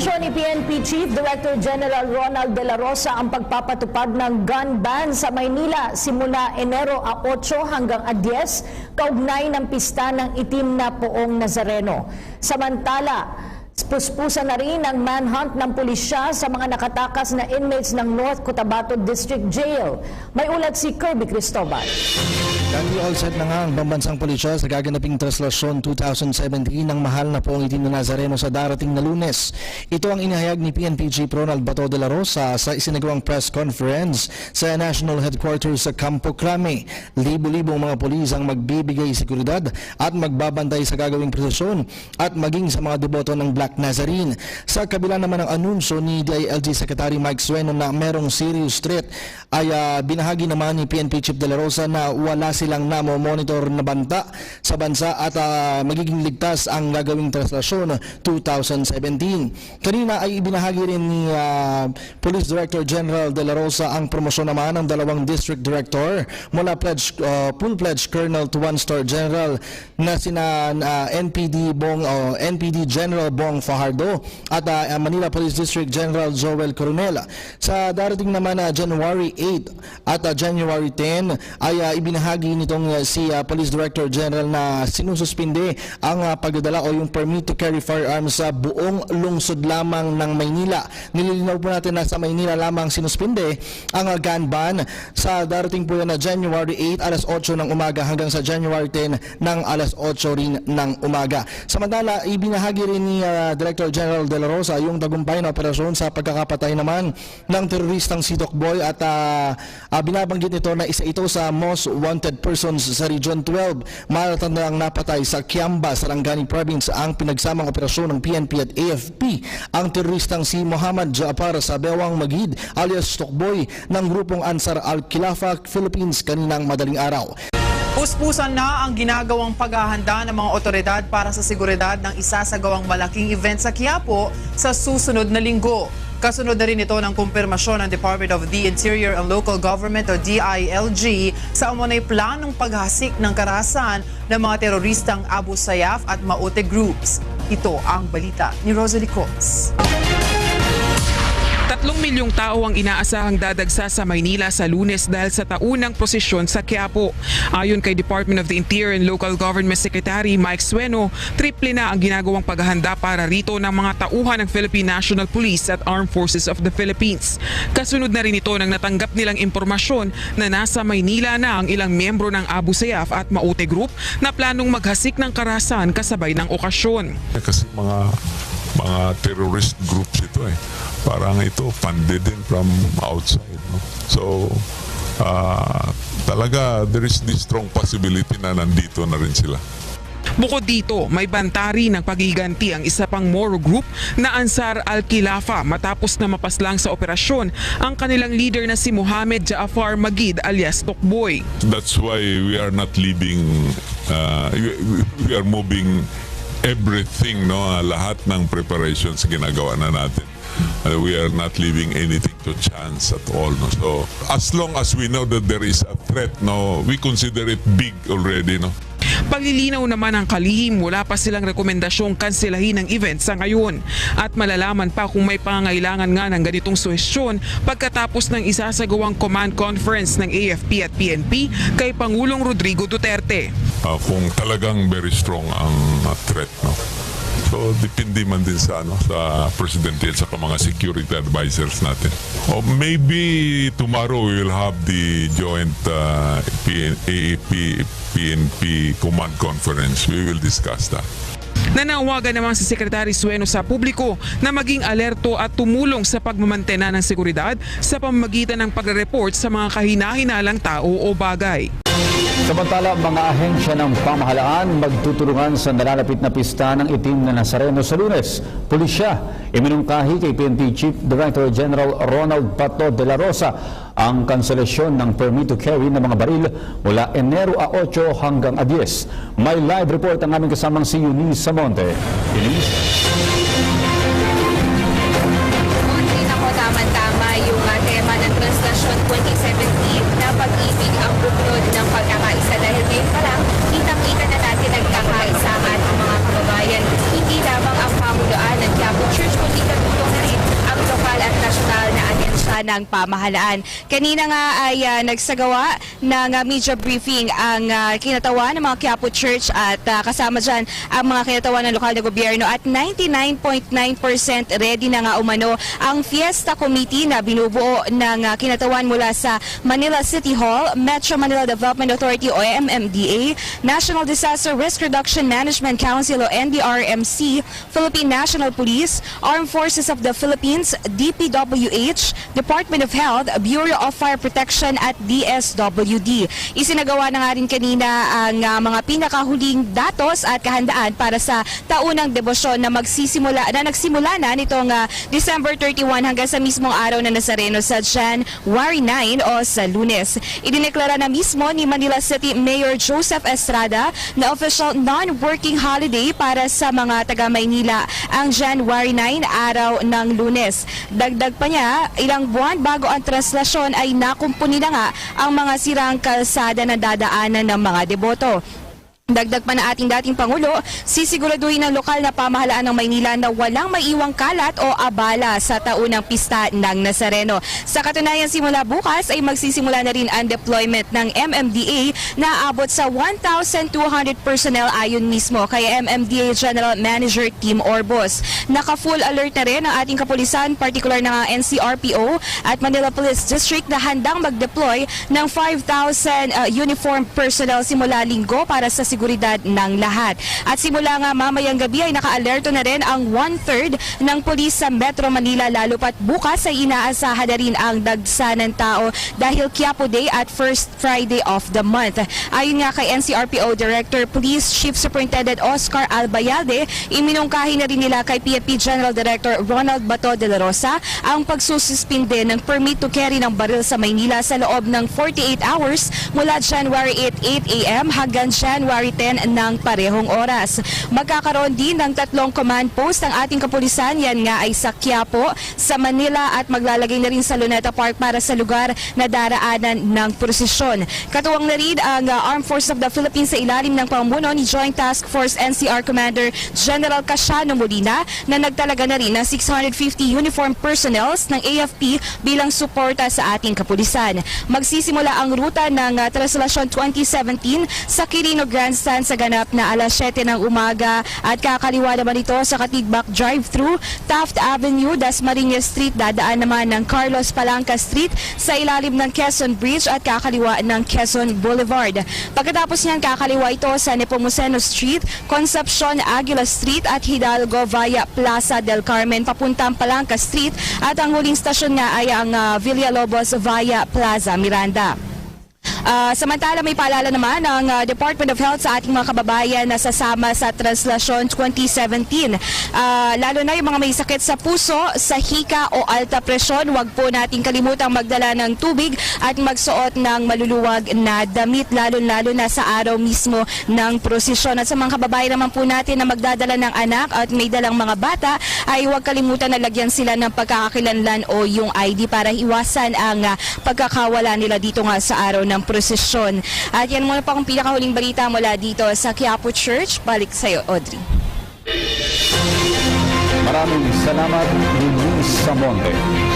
Inanunsyo ni PNP Chief Director General Ronald De La Rosa ang pagpapatupad ng gun ban sa Maynila simula Enero a 8 hanggang a 10 kaugnay ng pista ng itim na poong Nazareno. Samantala, puspusan na rin ang manhunt ng pulisya sa mga nakatakas na inmates ng North Cotabato District Jail. May ulat si Kirby Cristobal. Kandi all set na nga ang pambansang pulisya sa gaganaping Traslasyon 2017 ng mahal na poong itim na Nazareno sa darating na lunes. Ito ang inihayag ni PNP Chief Ronald Bato de la Rosa sa isinagawang press conference sa National Headquarters sa Campo Crame. Libo-libong mga pulis ang magbibigay seguridad at magbabantay sa gagawing prosesyon at maging sa mga deboto ng Black Nazarene. Sa kabila naman ng anunsyo ni DILG Secretary Mike Sueno na merong serious threat ay ah, binahagi naman ni PNP Chief de la Rosa na wala silang namo-monitor na banta sa bansa at ah, magiging ligtas ang gagawing translasyon 2017. Kanina ay ibinahagi rin ni ah, Police Director General de la Rosa ang promosyon naman ng dalawang District Director mula pledge, ah, full pledge Colonel to one star General na sina ah, NPD Bong o NPD General Bong Fajardo at ah, Manila Police District General Joel Coronel. Sa darating naman na January 8 at ah, January 10 ay ah, ibinahagi nitong ah, si ah, Police Director General na sinususpinde ang ah, pagdadala o yung permit to carry firearms sa buong lungsod lamang ng Maynila. Nililinaw po natin na sa Maynila lamang sinuspinde ang ah, gun ban sa darating po na January 8 alas 8 ng umaga hanggang sa January 10 ng alas 8 rin ng umaga. Samantala, ibinahagi rin ni ah, Director General De La Rosa yung tagumpay na operasyon sa pagkakapatay naman ng teroristang si Doc Boy at ah, ah, binabanggit ito na isa ito sa most wanted persons sa Region 12. Matatandang napatay sa Kiamba, Sarangani Province ang pinagsamang operasyon ng PNP at AFP ang teroristang si Muhammad Jaafar sa Bewang Magid alias Tokboy ng grupong Ansar al-Khilafa Philippines kaninang madaling araw. Puspusan na ang ginagawang paghahanda ng mga otoridad para sa seguridad ng isasagawang malaking event sa Quiapo sa susunod na linggo. Kasunod na rin ito ng kumpirmasyon ng Department of the Interior and Local Government o DILG sa umunay planong paghasik ng karahasan ng mga teroristang Abu Sayyaf at Maute groups. Ito ang balita ni Rosalie Cox. Tatlong milyong tao ang inaasahang dadagsa sa Maynila sa lunes dahil sa taunang prosesyon sa Quiapo. Ayon kay Department of the Interior and Local Government Secretary Mike Sueno, triple na ang ginagawang paghahanda para rito ng mga tauhan ng Philippine National Police at Armed Forces of the Philippines. Kasunod na rin ito nang natanggap nilang impormasyon na nasa Maynila na ang ilang miyembro ng Abu Sayyaf at Maute Group na planong maghasik ng karahasan kasabay ng okasyon. kasi mga mga terrorist groups ito eh. Parang ito funded din from outside. No? So, ah, talaga there is this strong possibility na nandito na rin sila. Bukod dito, may bantari ng pagiganti ang isa pang Moro Group na Ansar al-Khilafa matapos na mapaslang sa operasyon ang kanilang leader na si Mohamed Jaafar Magid alias Tokboy. That's why we are not leaving, uh, we, we are moving everything, no? Ah, lahat ng preparations ginagawa na natin. Uh, we are not leaving anything to chance at all. No? So, as long as we know that there is a threat, no, we consider it big already. No? Paglilinaw naman ang kalihim, wala pa silang rekomendasyong kanselahin ng event sa ngayon. At malalaman pa kung may pangailangan nga ng ganitong suhestyon pagkatapos ng isasagawang command conference ng AFP at PNP kay Pangulong Rodrigo Duterte. Uh, kung talagang very strong ang uh, threat no? So depende man din sa ano sa presidente at sa mga security advisors natin. Or maybe tomorrow we will have the joint uh, PN, AAP PNP command conference. We will discuss that. Nanawagan naman si Secretary Sueno sa publiko na maging alerto at tumulong sa pagmamantena ng seguridad sa pamamagitan ng pagre-report sa mga kahina-hinalang tao o bagay. Samantala, mga ahensya ng pamahalaan magtutulungan sa nalalapit na pista ng itim na Nazareno sa lunes. Pulisya, iminungkahi kay PNP Chief Director General Ronald Pato de la Rosa ang kanselasyon ng permit to carry ng mga baril mula Enero a 8 hanggang a 10. May live report ang aming kasamang si Eunice Samonte. Eunice? Ng pamahalaan. Kanina nga ay ah, nagsagawa ng ah, media briefing ang ah, kinatawan ng mga Quiapo Church at ah, kasama dyan ang mga kinatawan ng lokal na gobyerno at 99.9% ready na nga umano ang Fiesta Committee na binubuo ng ah, kinatawan mula sa Manila City Hall, Metro Manila Development Authority o MMDA, National Disaster Risk Reduction Management Council o NDRMC, Philippine National Police, Armed Forces of the Philippines, DPWH, Department of Health, Bureau of Fire Protection at DSWD. Isinagawa na nga rin kanina ang ah, mga pinakahuling datos at kahandaan para sa taunang debosyon na magsisimula na nagsimula na nitong ah, December 31 hanggang sa mismong araw na Nazareno sa January 9 o sa Lunes. Idineklara na mismo ni Manila City Mayor Joseph Estrada na official non-working holiday para sa mga taga Maynila ang January 9 araw ng Lunes. Dagdag pa niya, ilang buwan bago ang translasyon ay nakumpuni na nga ang mga sirang kalsada na dadaanan ng mga deboto. Dagdag pa na ating dating Pangulo, sisiguraduhin ng lokal na pamahalaan ng Maynila na walang maiwang kalat o abala sa taunang pista ng Nazareno. Sa katunayan, simula bukas ay magsisimula na rin ang deployment ng MMDA na aabot sa 1,200 personnel ayon mismo kay MMDA General Manager Team Orbos. Naka-full alert na rin ang ating kapulisan, particular ang NCRPO at Manila Police District na handang mag-deploy ng 5,000 uh, uniformed personnel simula linggo para sa seguridad ng lahat. At simula nga mamayang gabi ay naka-alerto na rin ang one-third ng polis sa Metro Manila lalo pat bukas ay inaasahan na rin ang dagsa ng tao dahil Quiapo Day at first Friday of the month. Ayon nga kay NCRPO Director Police Chief Superintendent Oscar Albayalde, iminungkahi na rin nila kay PNP General Director Ronald Bato de la Rosa ang pagsususpinde ng permit to carry ng baril sa Maynila sa loob ng 48 hours mula January 8, 8 a.m. hanggang January 10 ng parehong oras. Magkakaroon din ng tatlong command post ang ating kapulisan. Yan nga ay sa Quiapo, sa Manila at maglalagay na rin sa Luneta Park para sa lugar na daraanan ng prosesyon. Katuwang na rin ang uh, Armed Forces of the Philippines sa ilalim ng pamumuno ni Joint Task Force NCR Commander General Casiano Molina na nagtalaga na rin ng 650 uniformed personnels ng AFP bilang suporta sa ating kapulisan. Magsisimula ang ruta ng uh, Translasyon 2017 sa Quirino Grandstand sa ganap na alas 7 ng umaga at kakaliwa naman ito sa Katigbak Drive-Thru, Taft Avenue, Dasmariñas Street, dadaan naman ng Carlos Palanca Street sa ilalim ng Quezon Bridge at kakaliwa ng Quezon Boulevard. Pagkatapos niyan, kakaliwa ito sa Nepomuceno Street, Concepcion Aguila Street at Hidalgo via Plaza del Carmen papuntang Palanca Street at ang huling stasyon nga ay ang uh, Villalobos via Plaza Miranda. Ah, samantala may paalala naman ng ah, Department of Health sa ating mga kababayan na sasama sa Translasyon 2017. Ah, lalo na yung mga may sakit sa puso, sa hika o alta presyon, huwag po nating kalimutang magdala ng tubig at magsuot ng maluluwag na damit lalo-lalo na sa araw mismo ng prosesyon. At sa mga kababayan naman po natin na magdadala ng anak at may dalang mga bata ay huwag kalimutan na lagyan sila ng pagkakakilanlan o yung ID para iwasan ang ah, pagkakawala nila dito nga sa araw ng prosesyon. At yan muna pa akong pinakahuling balita mula dito sa Quiapo Church. Balik sa'yo, Audrey. Maraming salamat, Luis Samonte.